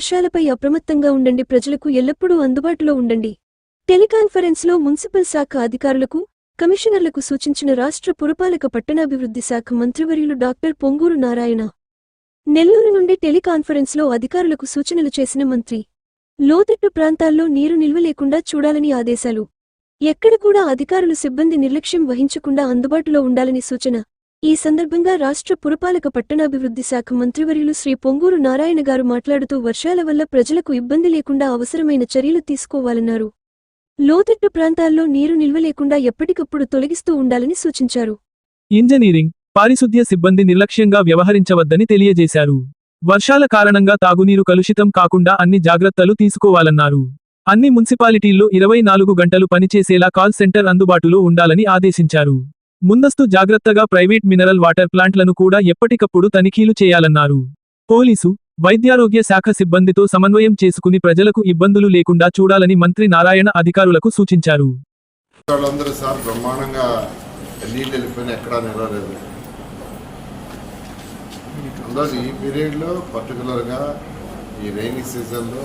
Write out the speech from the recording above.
వర్షాలపై అప్రమత్తంగా ఉండండి. ప్రజలకు ఎల్లప్పుడూ అందుబాటులో ఉండండి. టెలికాన్ఫరెన్స్లో మున్సిపల్ శాఖ అధికారులకు కమిషనర్లకు సూచించిన రాష్ట్ర పురపాలక పట్టణాభివృద్ధి శాఖ మంత్రివర్యులు డాక్టర్ పొంగూరు నారాయణ. నెల్లూరు నుండి టెలికాన్ఫరెన్స్లో అధికారులకు సూచనలు చేసిన మంత్రి లోతట్టు ప్రాంతాల్లో నీరు నిల్వ లేకుండా చూడాలని ఆదేశాలు. ఎక్కడ కూడా అధికారులు సిబ్బంది నిర్లక్ష్యం వహించకుండా అందుబాటులో ఉండాలని సూచన ఈ సందర్భంగా రాష్ట్ర పురపాలక పట్టణాభివృద్ధి శాఖ మంత్రివర్యులు శ్రీ పొంగూరు నారాయణ గారు మాట్లాడుతూ వర్షాల వల్ల ప్రజలకు ఇబ్బంది లేకుండా అవసరమైన చర్యలు తీసుకోవాలన్నారు. లోతట్టు ప్రాంతాల్లో నీరు నిల్వలేకుండా ఎప్పటికప్పుడు తొలగిస్తూ ఉండాలని సూచించారు. ఇంజనీరింగ్ పారిశుద్ధ్య సిబ్బంది నిర్లక్ష్యంగా వ్యవహరించవద్దని తెలియజేశారు. వర్షాల కారణంగా తాగునీరు కలుషితం కాకుండా అన్ని జాగ్రత్తలు తీసుకోవాలన్నారు. అన్ని మున్సిపాలిటీల్లో ఇరవై నాలుగు గంటలు పనిచేసేలా కాల్ సెంటర్ అందుబాటులో ఉండాలని ఆదేశించారు. ముందస్తు జాగ్రత్తగా ప్రైవేట్ మినరల్ వాటర్ ప్లాంట్లను కూడా ఎప్పటికప్పుడు తనిఖీలు చేయాలన్నారు. పోలీసు వైద్యారోగ్య శాఖ సిబ్బందితో సమన్వయం చేసుకుని ప్రజలకు ఇబ్బందులు లేకుండా చూడాలని మంత్రి నారాయణ అధికారులకు సూచించారు. ఈ పీరియడ్లో పర్టికులర్గా ఈ రైనీ సీజన్లో